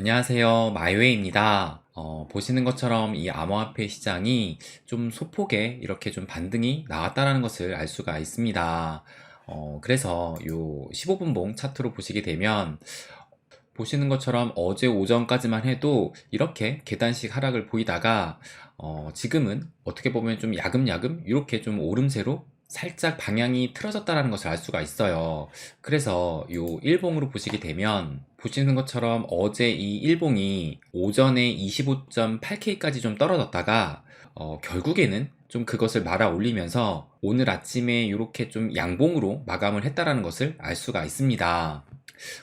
안녕하세요. 마이웨이입니다. 어, 보시는 것처럼 이 암호화폐 시장이 좀 소폭의 이렇게 좀 반등이 나왔다라는 것을 알 수가 있습니다. 어, 그래서 요 15분봉 차트로 보시게 되면 보시는 것처럼 어제 오전까지만 해도 이렇게 계단식 하락을 보이다가 어, 지금은 어떻게 보면 좀 야금야금 이렇게 좀 오름세로 살짝 방향이 틀어졌다라는 것을 알 수가 있어요. 그래서 요 일봉으로 보시게 되면 보시는 것처럼 어제 이 일봉이 오전에 25.8K까지 좀 떨어졌다가 어, 결국에는 좀 그것을 말아 올리면서 오늘 아침에 이렇게 좀 양봉으로 마감을 했다라는 것을 알 수가 있습니다.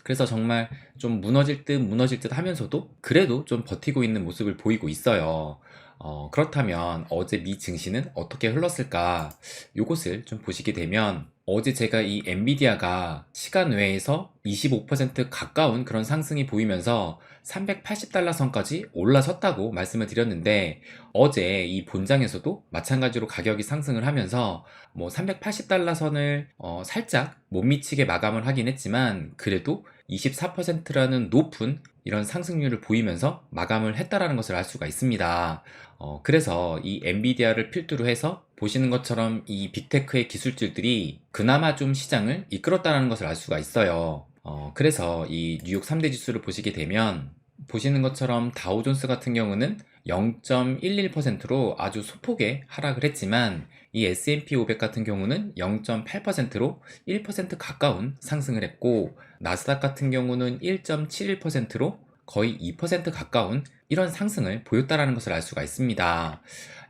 그래서 정말 좀 무너질 듯 무너질 듯 하면서도 그래도 좀 버티고 있는 모습을 보이고 있어요. 어, 그렇다면 어제 미 증시는 어떻게 흘렀을까? 요것을 좀 보시게 되면 어제 제가 이 엔비디아가 시간 외에서 25% 가까운 그런 상승이 보이면서 380달러 선까지 올라섰다고 말씀을 드렸는데 어제 이 본장에서도 마찬가지로 가격이 상승을 하면서 뭐 380달러 선을 어, 살짝 못 미치게 마감을 하긴 했지만 그래도 24%라는 높은 이런 상승률을 보이면서 마감을 했다라는 것을 알 수가 있습니다. 어, 그래서 이 엔비디아를 필두로 해서 보시는 것처럼 이 빅테크의 기술주들이 그나마 좀 시장을 이끌었다는 것을 알 수가 있어요. 어, 그래서 이 뉴욕 3대 지수를 보시게 되면 보시는 것처럼 다우존스 같은 경우는 0.11%로 아주 소폭의 하락을 했지만 이 S&P 500 같은 경우는 0.8%로 1% 가까운 상승을 했고 나스닥 같은 경우는 1.71%로 거의 2% 가까운 이런 상승을 보였다라는 것을 알 수가 있습니다.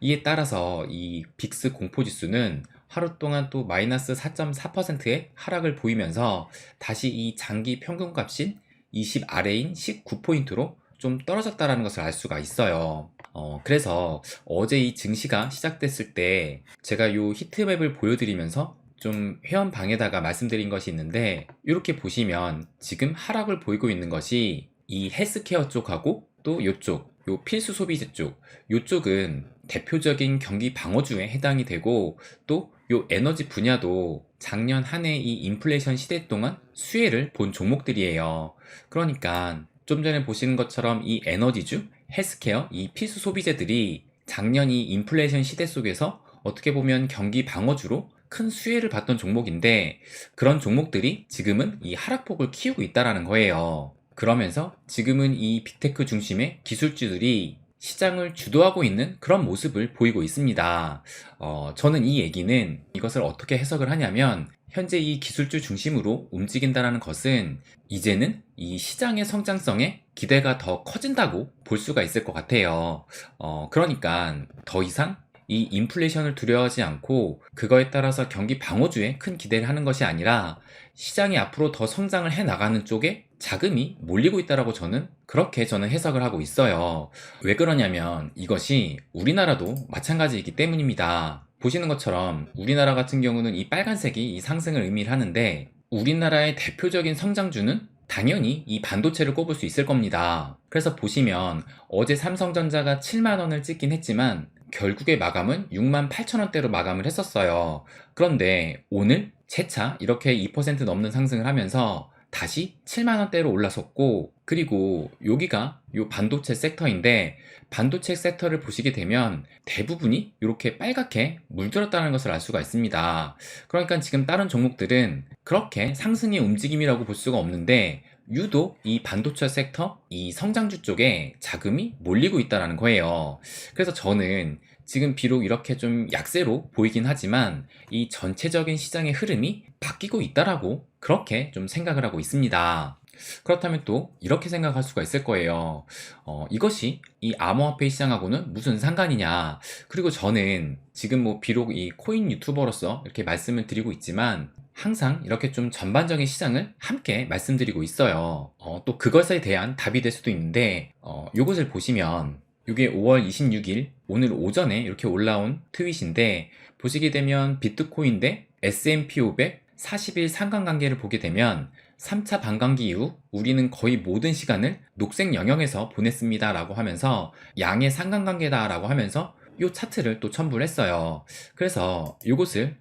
이에 따라서 이 빅스 공포지수는 하루 동안 또 마이너스 4.4%의 하락을 보이면서 다시 이 장기 평균값인 20 아래인 19포인트로 좀 떨어졌다라는 것을 알 수가 있어요. 어, 그래서 어제 이 증시가 시작됐을 때 제가 요 히트맵을 보여드리면서 좀 회원 방에다가 말씀드린 것이 있는데 이렇게 보시면 지금 하락을 보이고 있는 것이 이 헬스케어 쪽하고 또 이쪽 요 필수 소비재 쪽 요쪽은 대표적인 경기 방어주에 해당이 되고 또 요 에너지 분야도 작년 한 해 이 인플레이션 시대 동안 수혜를 본 종목들이에요. 그러니까 좀 전에 보시는 것처럼 이 에너지주, 헬스케어, 이 필수 소비재들이 작년 이 인플레이션 시대 속에서 어떻게 보면 경기 방어주로 큰 수혜를 봤던 종목인데 그런 종목들이 지금은 이 하락폭을 키우고 있다라는 거예요. 그러면서 지금은 이 빅테크 중심의 기술주들이 시장을 주도하고 있는 그런 모습을 보이고 있습니다. 어, 저는 이 얘기는 이것을 어떻게 해석을 하냐면 현재 이 기술주 중심으로 움직인다는 것은 이제는 이 시장의 성장성에 기대가 더 커진다고 볼 수가 있을 것 같아요. 어, 그러니까 더 이상 이 인플레이션을 두려워하지 않고 그거에 따라서 경기 방어주에 큰 기대를 하는 것이 아니라 시장이 앞으로 더 성장을 해 나가는 쪽에 자금이 몰리고 있다라고 저는 그렇게 저는 해석을 하고 있어요. 왜 그러냐면 이것이 우리나라도 마찬가지이기 때문입니다. 보시는 것처럼 우리나라 같은 경우는 이 빨간색이 이 상승을 의미를 하는데 우리나라의 대표적인 성장주는 당연히 이 반도체를 꼽을 수 있을 겁니다. 그래서 보시면 어제 삼성전자가 7만원을 찍긴 했지만 결국의 마감은 6만 8천원대로 마감을 했었어요. 그런데 오늘 재차 이렇게 2% 넘는 상승을 하면서 다시 7만원대로 올라섰고 그리고 여기가 요 반도체 섹터인데 반도체 섹터를 보시게 되면 대부분이 이렇게 빨갛게 물들었다는 것을 알 수가 있습니다. 그러니까 지금 다른 종목들은 그렇게 상승의 움직임이라고 볼 수가 없는데 유독 이 반도체 섹터, 이 성장주 쪽에 자금이 몰리고 있다는 거예요. 그래서 저는 지금 비록 이렇게 좀 약세로 보이긴 하지만 이 전체적인 시장의 흐름이 바뀌고 있다라고 그렇게 좀 생각을 하고 있습니다. 그렇다면 또 이렇게 생각할 수가 있을 거예요. 어, 이것이 이 암호화폐 시장하고는 무슨 상관이냐. 그리고 저는 지금 뭐 비록 이 코인 유튜버로서 이렇게 말씀을 드리고 있지만 항상 이렇게 좀 전반적인 시장을 함께 말씀드리고 있어요. 어, 또 그것에 대한 답이 될 수도 있는데 어, 이것을 보시면 이게 5월 26일 오늘 오전에 이렇게 올라온 트윗인데 보시게 되면 비트코인 대 S&P 500 40일 상관관계를 보게 되면 3차 반감기 이후 우리는 거의 모든 시간을 녹색 영역에서 보냈습니다 라고 하면서 양의 상관관계다 라고 하면서 이 차트를 또 첨부를 했어요. 그래서 이것을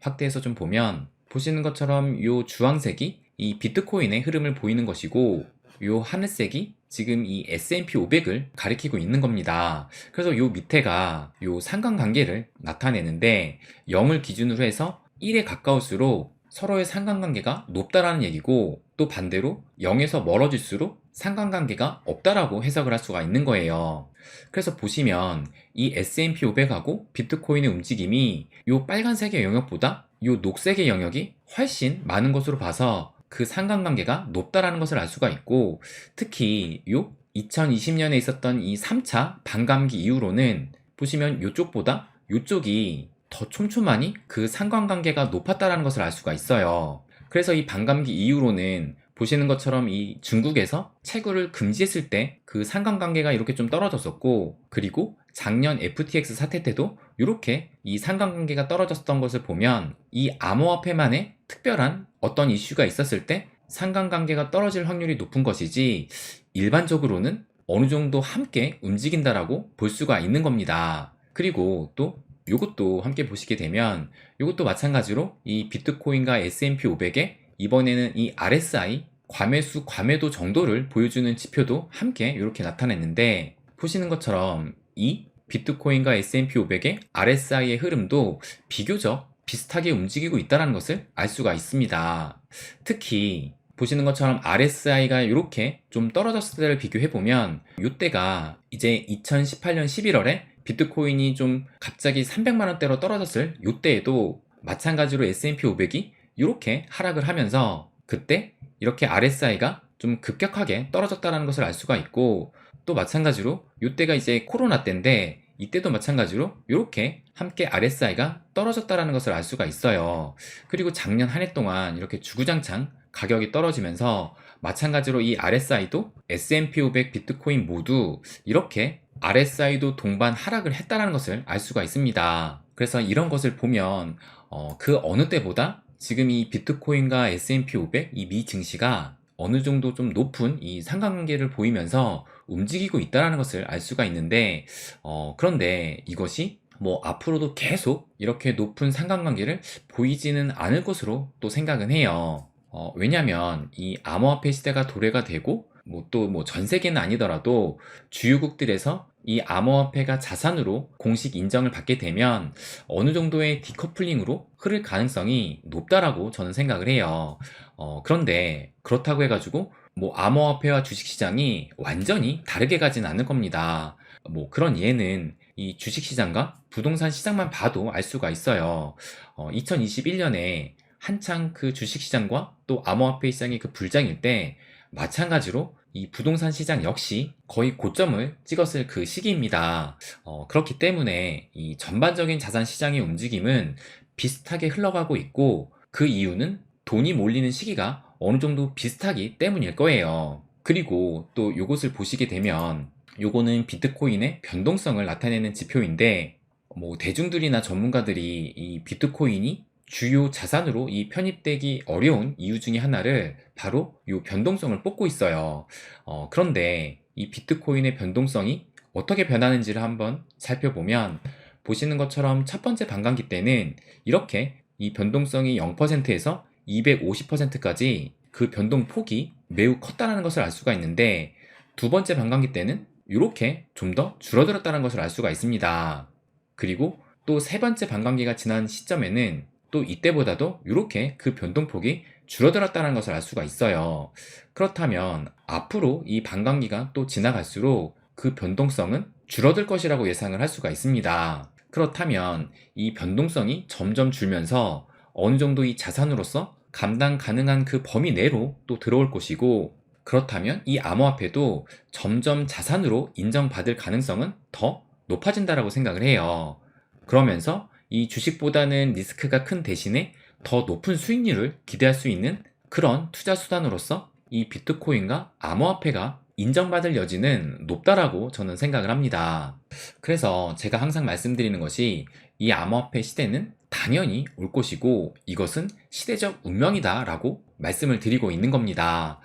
확대해서 좀 보면 보시는 것처럼 이 주황색이 이 비트코인의 흐름을 보이는 것이고 요 하늘색이 지금 이 S&P 500을 가리키고 있는 겁니다. 그래서 요 밑에가 요 상관관계를 나타내는데 0을 기준으로 해서 1에 가까울수록 서로의 상관관계가 높다라는 얘기고 또 반대로 0에서 멀어질수록 상관관계가 없다라고 해석을 할 수가 있는 거예요. 그래서 보시면 이 S&P 500하고 비트코인의 움직임이 요 빨간색의 영역보다 요 녹색의 영역이 훨씬 많은 것으로 봐서 그 상관관계가 높다라는 것을 알 수가 있고 특히 요 2020년에 있었던 이 3차 반감기 이후로는 보시면 요쪽보다 요쪽이 더 촘촘하니 그 상관관계가 높았다라는 것을 알 수가 있어요. 그래서 이 반감기 이후로는 보시는 것처럼 이 중국에서 채굴을 금지했을 때 그 상관관계가 이렇게 좀 떨어졌었고 그리고 작년 FTX 사태 때도 이렇게 이 상관관계가 떨어졌던 것을 보면 이 암호화폐만의 특별한 어떤 이슈가 있었을 때 상관관계가 떨어질 확률이 높은 것이지 일반적으로는 어느 정도 함께 움직인다라고 볼 수가 있는 겁니다. 그리고 또 이것도 함께 보시게 되면 이것도 마찬가지로 이 비트코인과 S&P 500의 이번에는 이 RSI 과매수 과매도 정도를 보여주는 지표도 함께 이렇게 나타냈는데 보시는 것처럼 이 비트코인과 S&P 500의 RSI의 흐름도 비교적 비슷하게 움직이고 있다는 것을 알 수가 있습니다. 특히 보시는 것처럼 RSI가 이렇게 좀 떨어졌을 때를 비교해 보면 이때가 이제 2018년 11월에 비트코인이 좀 갑자기 300만 원대로 떨어졌을 이때에도 마찬가지로 S&P 500이 이렇게 하락을 하면서 그때 이렇게 RSI가 좀 급격하게 떨어졌다는 것을 알 수가 있고 또 마찬가지로 이때가 이제 코로나 때인데 이때도 마찬가지로 이렇게 함께 RSI가 떨어졌다는 것을 알 수가 있어요. 그리고 작년 한 해 동안 이렇게 주구장창 가격이 떨어지면서 마찬가지로 이 RSI도 S&P 500 비트코인 모두 이렇게 RSI도 동반 하락을 했다는 것을 알 수가 있습니다. 그래서 이런 것을 보면 어, 그 어느 때보다 지금 이 비트코인과 S&P 500 이 미 증시가 어느 정도 좀 높은 이 상관관계를 보이면서 움직이고 있다는 것을 알 수가 있는데 어, 그런데 이것이 뭐 앞으로도 계속 이렇게 높은 상관관계를 보이지는 않을 것으로 또 생각은 해요. 어, 왜냐하면 이 암호화폐 시대가 도래가 되고 뭐 또 뭐 전 세계는 아니더라도 주요국들에서 이 암호화폐가 자산으로 공식 인정을 받게 되면 어느 정도의 디커플링으로 흐를 가능성이 높다라고 저는 생각을 해요. 어, 그런데 그렇다고 해가지고 뭐 암호화폐와 주식시장이 완전히 다르게 가진 않을 겁니다. 뭐 그런 예는 이 주식시장과 부동산 시장만 봐도 알 수가 있어요. 어, 2021년에 한창 그 주식시장과 또 암호화폐 시장이 그 불장일 때 마찬가지로 이 부동산 시장 역시 거의 고점을 찍었을 그 시기입니다. 어, 그렇기 때문에 이 전반적인 자산 시장의 움직임은 비슷하게 흘러가고 있고 그 이유는 돈이 몰리는 시기가 어느 정도 비슷하기 때문일 거예요. 그리고 또 요것을 보시게 되면 요거는 비트코인의 변동성을 나타내는 지표인데 뭐 대중들이나 전문가들이 이 비트코인이 주요 자산으로 이 편입되기 어려운 이유 중에 하나를 바로 이 변동성을 뽑고 있어요. 어, 그런데 이 비트코인의 변동성이 어떻게 변하는지를 한번 살펴보면 보시는 것처럼 첫 번째 반감기 때는 이렇게 이 변동성이 0%에서 250%까지 그 변동 폭이 매우 컸다는 것을 알 수가 있는데 두 번째 반감기 때는 이렇게 좀 더 줄어들었다는 것을 알 수가 있습니다. 그리고 또 세 번째 반감기가 지난 시점에는 또 이때보다도 이렇게 그 변동폭이 줄어들었다는 것을 알 수가 있어요. 그렇다면 앞으로 이 반감기가 또 지나갈수록 그 변동성은 줄어들 것이라고 예상을 할 수가 있습니다. 그렇다면 이 변동성이 점점 줄면서 어느 정도 이 자산으로서 감당 가능한 그 범위 내로 또 들어올 것이고 그렇다면 이 암호화폐도 점점 자산으로 인정받을 가능성은 더 높아진다라고 생각을 해요. 그러면서 이 주식보다는 리스크가 큰 대신에 더 높은 수익률을 기대할 수 있는 그런 투자 수단으로서 이 비트코인과 암호화폐가 인정받을 여지는 높다라고 저는 생각을 합니다. 그래서 제가 항상 말씀드리는 것이 이 암호화폐 시대는 당연히 올 것이고 이것은 시대적 운명이다 라고 말씀을 드리고 있는 겁니다.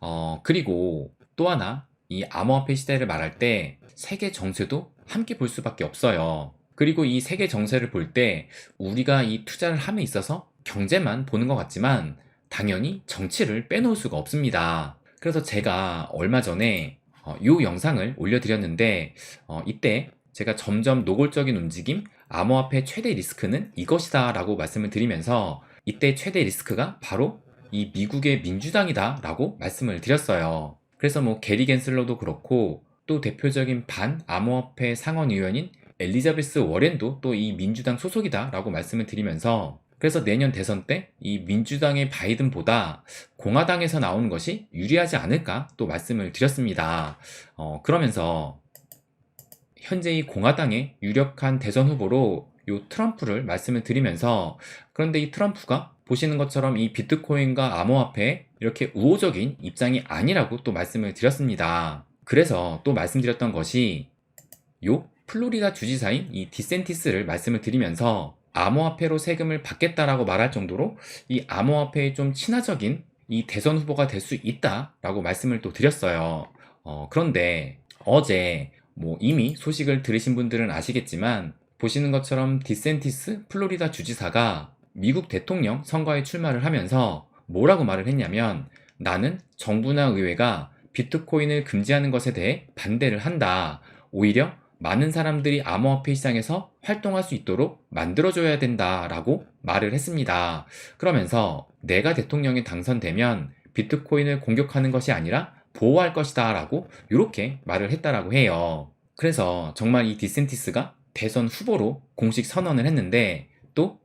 어, 그리고 또 하나 이 암호화폐 시대를 말할 때 세계 정세도 함께 볼 수밖에 없어요. 그리고 이 세계 정세를 볼 때 우리가 이 투자를 함에 있어서 경제만 보는 것 같지만 당연히 정치를 빼놓을 수가 없습니다. 그래서 제가 얼마 전에 어, 이 영상을 올려드렸는데 어, 이때 제가 점점 노골적인 움직임, 암호화폐 최대 리스크는 이것이다 라고 말씀을 드리면서 이때 최대 리스크가 바로 이 미국의 민주당이다 라고 말씀을 드렸어요. 그래서 뭐 게리 겐슬러도 그렇고 또 대표적인 반 암호화폐 상원 의원인 엘리자베스 워렌도 또 이 민주당 소속이다 라고 말씀을 드리면서 그래서 내년 대선 때 이 민주당의 바이든보다 공화당에서 나오는 것이 유리하지 않을까 또 말씀을 드렸습니다. 어, 그러면서 현재 이 공화당의 유력한 대선 후보로 요 트럼프를 말씀을 드리면서 그런데 이 트럼프가 보시는 것처럼 이 비트코인과 암호화폐에 이렇게 우호적인 입장이 아니라고 또 말씀을 드렸습니다. 그래서 또 말씀드렸던 것이 요 플로리다 주지사인 이 디센티스를 말씀을 드리면서 암호화폐로 세금을 받겠다라고 말할 정도로 이 암호화폐에 좀 친화적인 이 대선 후보가 될 수 있다라고 말씀을 또 드렸어요. 어, 그런데 어제 뭐 이미 소식을 들으신 분들은 아시겠지만 보시는 것처럼 디센티스 플로리다 주지사가 미국 대통령 선거에 출마를 하면서 뭐라고 말을 했냐면 나는 정부나 의회가 비트코인을 금지하는 것에 대해 반대를 한다. 오히려 많은 사람들이 암호화폐 시장에서 활동할 수 있도록 만들어줘야 된다라고 말을 했습니다. 그러면서 내가 대통령에 당선되면 비트코인을 공격하는 것이 아니라 보호할 것이다 라고 이렇게 말을 했다라고 해요. 그래서 정말 이 디센티스가 대선 후보로 공식 선언을 했는데 또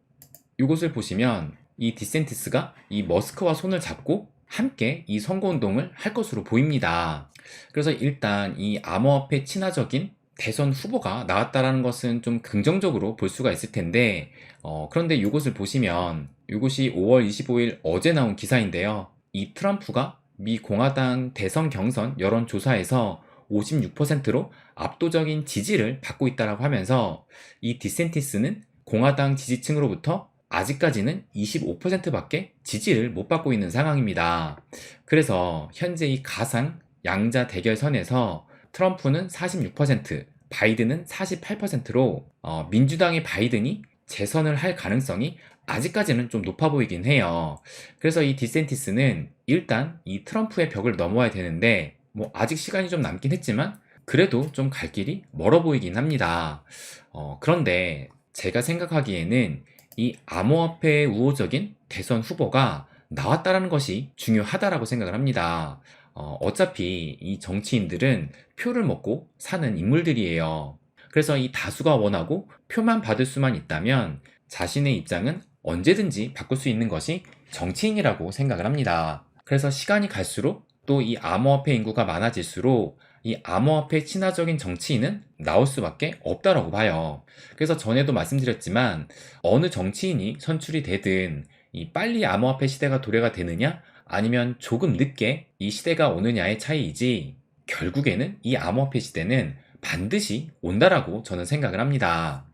이곳을 보시면 이 디센티스가 이 머스크와 손을 잡고 함께 이 선거운동을 할 것으로 보입니다. 그래서 일단 이 암호화폐 친화적인 대선 후보가 나왔다라는 것은 좀 긍정적으로 볼 수가 있을 텐데, 어, 그런데 이것을 보시면 이것이 5월 25일 어제 나온 기사인데요. 이 트럼프가 미 공화당 대선 경선 여론조사에서 56%로 압도적인 지지를 받고 있다라고 하면서 이 디센티스는 공화당 지지층으로부터 아직까지는 25%밖에 지지를 못 받고 있는 상황입니다. 그래서 현재 이 가상 양자 대결선에서 트럼프는 46%, 바이든은 48%로 어, 민주당의 바이든이 재선을 할 가능성이 아직까지는 좀 높아 보이긴 해요. 그래서 이 디센티스는 일단 이 트럼프의 벽을 넘어야 되는데 뭐 아직 시간이 좀 남긴 했지만 그래도 좀 갈 길이 멀어 보이긴 합니다. 어, 그런데 제가 생각하기에는 이 암호화폐의 우호적인 대선 후보가 나왔다라는 것이 중요하다라고 생각을 합니다. 어, 어차피 이 정치인들은 표를 먹고 사는 인물들이에요. 그래서 이 다수가 원하고 표만 받을 수만 있다면 자신의 입장은 언제든지 바꿀 수 있는 것이 정치인이라고 생각을 합니다. 그래서 시간이 갈수록 또 이 암호화폐 인구가 많아질수록 이 암호화폐 친화적인 정치인은 나올 수밖에 없다라고 봐요. 그래서 전에도 말씀드렸지만 어느 정치인이 선출이 되든 이 빨리 암호화폐 시대가 도래가 되느냐 아니면 조금 늦게 이 시대가 오느냐의 차이이지 결국에는 이 암호화폐 시대는 반드시 온다라고 저는 생각을 합니다.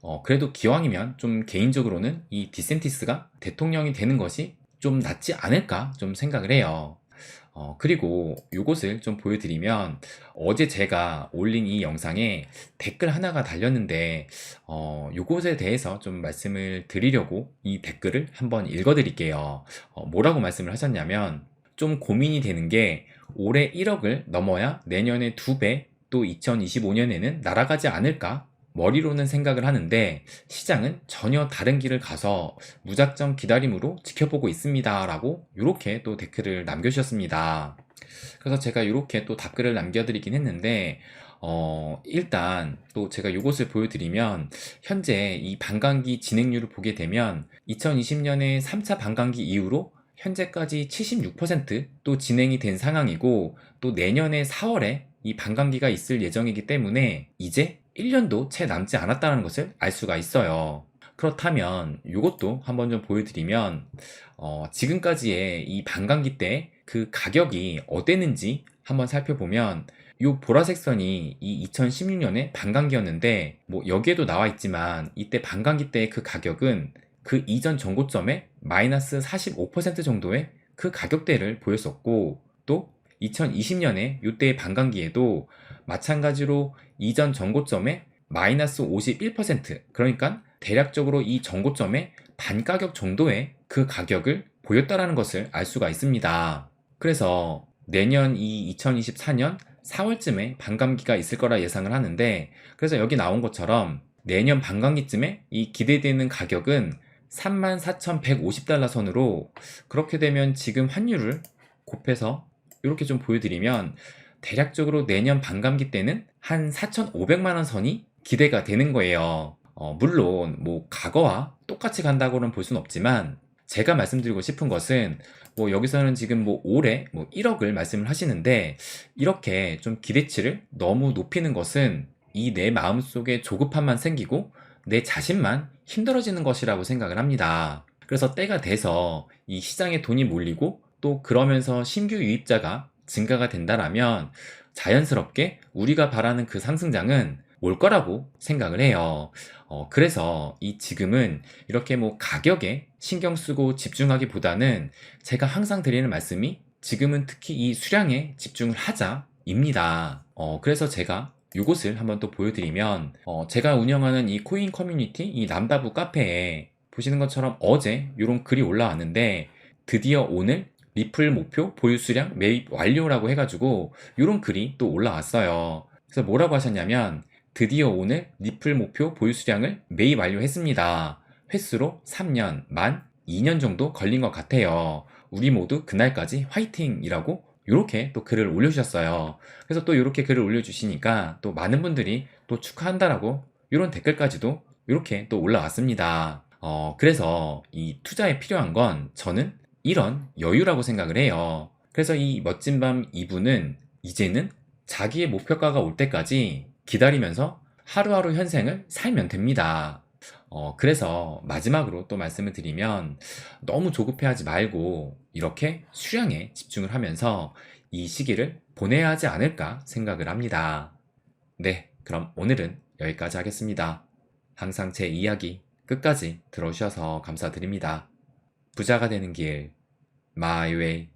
어, 그래도 기왕이면 좀 개인적으로는 이 디센티스가 대통령이 되는 것이 좀 낫지 않을까 좀 생각을 해요. 어, 그리고 이것을 좀 보여드리면 어제 제가 올린 이 영상에 댓글 하나가 달렸는데 어, 이것에 대해서 좀 말씀을 드리려고 이 댓글을 한번 읽어드릴게요. 어, 뭐라고 말씀을 하셨냐면 좀 고민이 되는 게 올해 1억을 넘어야 내년에 2배 또 2025년에는 날아가지 않을까 머리로는 생각을 하는데 시장은 전혀 다른 길을 가서 무작정 기다림으로 지켜보고 있습니다. 라고 이렇게 또 댓글을 남겨주셨습니다. 그래서 제가 이렇게 또 댓글을 남겨드리긴 했는데 어, 일단 또 제가 이것을 보여드리면 현재 이 반감기 진행률을 보게 되면 2020년에 3차 반감기 이후로 현재까지 76%또 진행이 된 상황이고 또 내년에 4월에 이 반감기가 있을 예정이기 때문에 이제 1년도 채 남지 않았다는 것을 알 수가 있어요. 그렇다면 이것도 한번 좀 보여드리면 어, 지금까지의 이 반감기 때 그 가격이 어땠는지 한번 살펴보면 이 보라색 선이 이 2016년에 반감기였는데 뭐 여기에도 나와 있지만 이때 반감기 때 그 가격은 그 이전 전고점의 마이너스 45% 정도의 그 가격대를 보였었고 또 2020년에 이때의 반감기에도 마찬가지로 이전 전고점의 마이너스 51% 그러니까 대략적으로 이 전고점의 반가격 정도의 그 가격을 보였다라는 것을 알 수가 있습니다. 그래서 내년 이 2024년 4월쯤에 반감기가 있을 거라 예상을 하는데 그래서 여기 나온 것처럼 내년 반감기쯤에 이 기대되는 가격은 34,150달러 선으로 그렇게 되면 지금 환율을 곱해서 이렇게 좀 보여드리면 대략적으로 내년 반감기 때는 한 4,500만 원 선이 기대가 되는 거예요. 어, 물론 뭐 과거와 똑같이 간다고는 볼 수는 없지만 제가 말씀드리고 싶은 것은 뭐 여기서는 지금 뭐 올해 뭐 1억을 말씀을 하시는데 이렇게 좀 기대치를 너무 높이는 것은 이 내 마음속에 조급함만 생기고 내 자신만 힘들어지는 것이라고 생각을 합니다. 그래서 때가 돼서 이 시장에 돈이 몰리고 또 그러면서 신규 유입자가 증가가 된다라면 자연스럽게 우리가 바라는 그 상승장은 올 거라고 생각을 해요. 어, 그래서 이 지금은 이렇게 뭐 가격에 신경 쓰고 집중하기보다는 제가 항상 드리는 말씀이 지금은 특히 이 수량에 집중을 하자입니다. 어, 그래서 제가 이곳을 한번 또 보여드리면 어, 제가 운영하는 이 코인 커뮤니티 이 남다부 카페에 보시는 것처럼 어제 이런 글이 올라왔는데 드디어 오늘 리플 목표 보유 수량 매입 완료라고 해가지고 이런 글이 또 올라왔어요. 그래서 뭐라고 하셨냐면 드디어 오늘 리플 목표 보유 수량을 매입 완료했습니다. 횟수로 3년, 만 2년 정도 걸린 것 같아요. 우리 모두 그날까지 화이팅이라고 이렇게 또 글을 올려주셨어요. 그래서 또 이렇게 글을 올려주시니까 또 많은 분들이 또 축하한다라고 이런 댓글까지도 이렇게 또 올라왔습니다. 어, 그래서 이 투자에 필요한 건 저는 이런 여유라고 생각을 해요. 그래서 이 멋진 밤 2부는 이제는 자기의 목표가가 올 때까지 기다리면서 하루하루 현생을 살면 됩니다. 어, 그래서 마지막으로 또 말씀을 드리면 너무 조급해 하지 말고 이렇게 수량에 집중을 하면서 이 시기를 보내야 하지 않을까 생각을 합니다. 네, 그럼 오늘은 여기까지 하겠습니다. 항상 제 이야기 끝까지 들어주셔서 감사드립니다. 부자가 되는 길, my way.